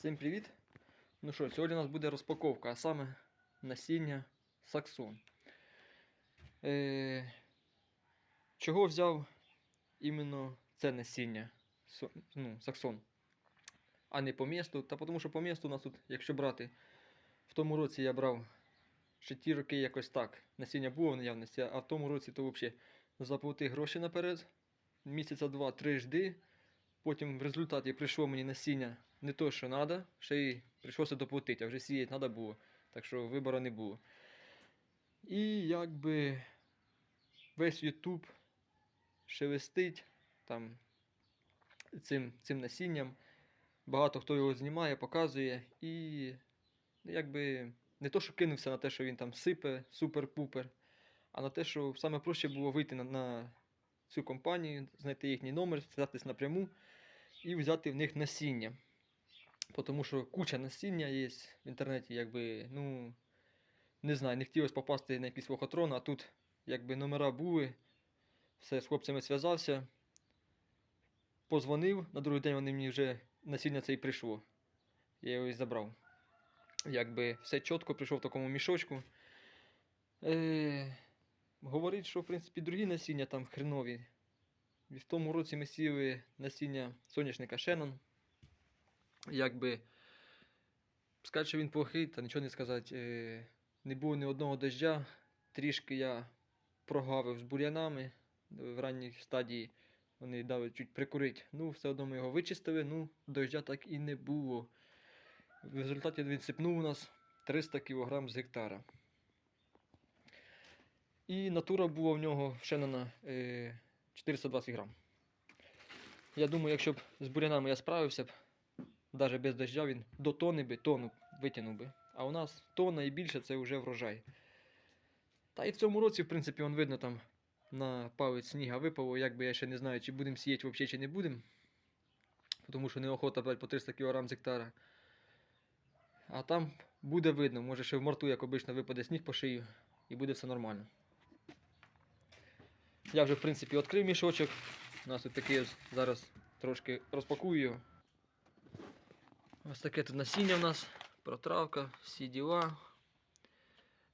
Всім привіт! Ну що, сьогодні у нас буде розпаковка, а саме насіння Саксон. Е, чого взяв іменно це насіння ну, Саксон, а не по місту? Та тому що по місту у нас тут, якщо брати, в тому році я брав ще ті роки якось так. Насіння було в наявності, а в тому році то взагалі заплати гроші наперед, місяця два-три жди. Потім в результаті прийшло мені насіння не то, що треба, ще й прийшлося доплатити, а вже сіяти треба було. Так що вибору не було. І якби весь YouTube шелестить там цим, цим насінням. Багато хто його знімає, показує. І якби не то, що кинувся на те, що він там сипе, супер-пупер, а на те, що саме проще було вийти на, на цю компанію, знайти їхній номер, зв'язатись напряму і взяти в них насіння. Тому що куча насіння є в інтернеті, якби, ну, не знаю, не хотілося попасти на якийсь лохотрон, а тут якби номера були, все з хлопцями зв'язався, позвонив, на другий день вони мені вже насіння це і прийшло. Я його і забрав. Якби все чітко прийшов в такому мішочку. Е, говорить, що в принципі другі насіння там хренові. В тому році ми сіяли насіння соняшника Шеннон. Якби сказати, що він плохий, та нічого не сказати. Е, не було ні одного дождя. Трішки я прогавив з бур'янами в ранній стадії. Вони дали чуть прикурити. Ну, все одно ми його вичистили, ну, дождя так і не було. В результаті він сипнув у нас 300 кг з гектара. І натура була в нього Шеннона е, 420 грам. Я думаю, якщо б з бурянами я справився б, навіть без дождя він до тони би, тону витягнув би. А у нас тонна і більше це вже врожай. Та і в цьому році, в принципі, он видно там на палець сніга випало, якби я ще не знаю, чи будемо сіяти взагалі, чи не будемо. Тому що неохота брати по 300 кг з гектара. А там буде видно, може ще в морту, як обично, випаде сніг по шию і буде все нормально. Я вже, в принципі, відкрив мішочок. У нас тут такий зараз трошки розпакую. Ось таке тут насіння в нас, протравка, всі діла.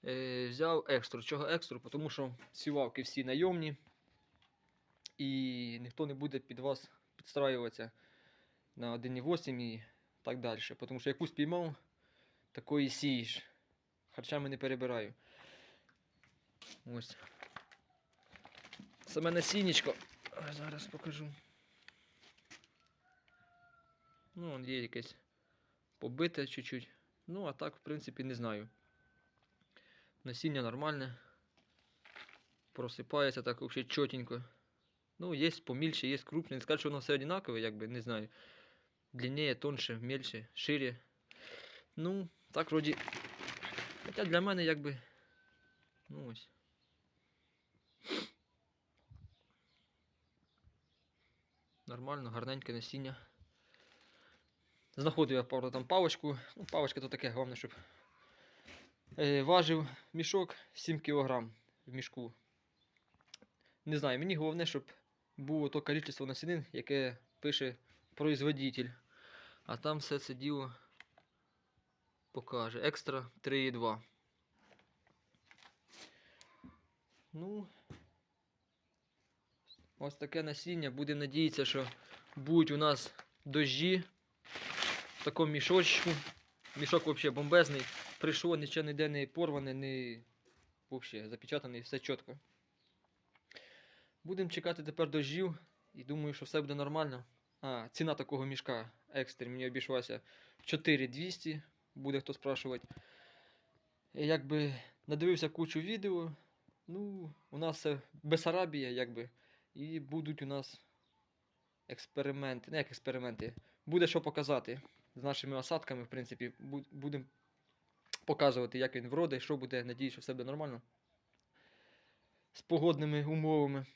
Е, взяв екстру. Чого екстру? Тому що сівалки всі найомні. І ніхто не буде під вас підстраюватися на 1,8 і так далі. Тому що якусь піймав, такої сієш. Харчами не перебираю. Ось. Саме насіннячко. Зараз покажу. Ну, вон є якесь побите чуть-чуть. Ну, а так, в принципі, не знаю. Насіння нормальне. Просипається так взагалі чотенько. Ну, є помільше, є крупне. Не скажу, що воно все однакове, якби, не знаю. Длиннее, тоньше, мельче, шире. Ну, так вроді. Хоча для мене якби. Ну ось. Нормально, гарненьке насіння. Знаходив я правда, там паличку. Ну, паличка то таке, головне, щоб. Е, важив мішок 7 кг в мішку. Не знаю, мені головне, щоб було то кількість насінин, яке пише производитель. А там все це діло покаже. Екстра 3,2. Ну, ось таке насіння. Будемо надіятися, що будуть у нас дощі в такому мішочку. Мішок взагалі бомбезний. Прийшло, нічого ніде не порване, не взагалі запечатаний, все чітко. Будемо чекати тепер дощів і думаю, що все буде нормально. А, ціна такого мішка екстр мені обійшлася 4200, буде хто спрашувати. Якби надивився кучу відео. Ну, у нас це Бесарабія, якби. І будуть у нас експерименти. Не як експерименти. Буде що показати з нашими осадками, в принципі. Будемо показувати, як він вродить, що буде. Надіюсь, що все буде нормально. З погодними умовами.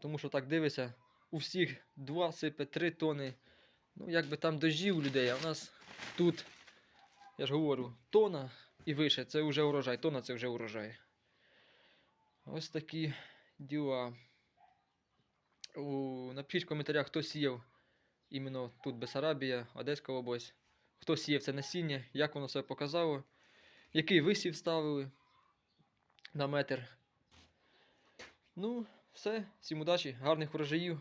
Тому що так дивишся, у всіх 2 сипе 3 тони. Ну, якби там дожді у людей, а у нас тут, я ж говорю, тона і вище це вже урожай, тона це вже урожай. Ось такі діла. Напишіть в коментарях, хто сіяв іменно тут Бесарабія, Одеська область. Хто сіяв це насіння, як воно себе показало, який висів ставили на метр. Ну, все, всім удачі, гарних врожаїв.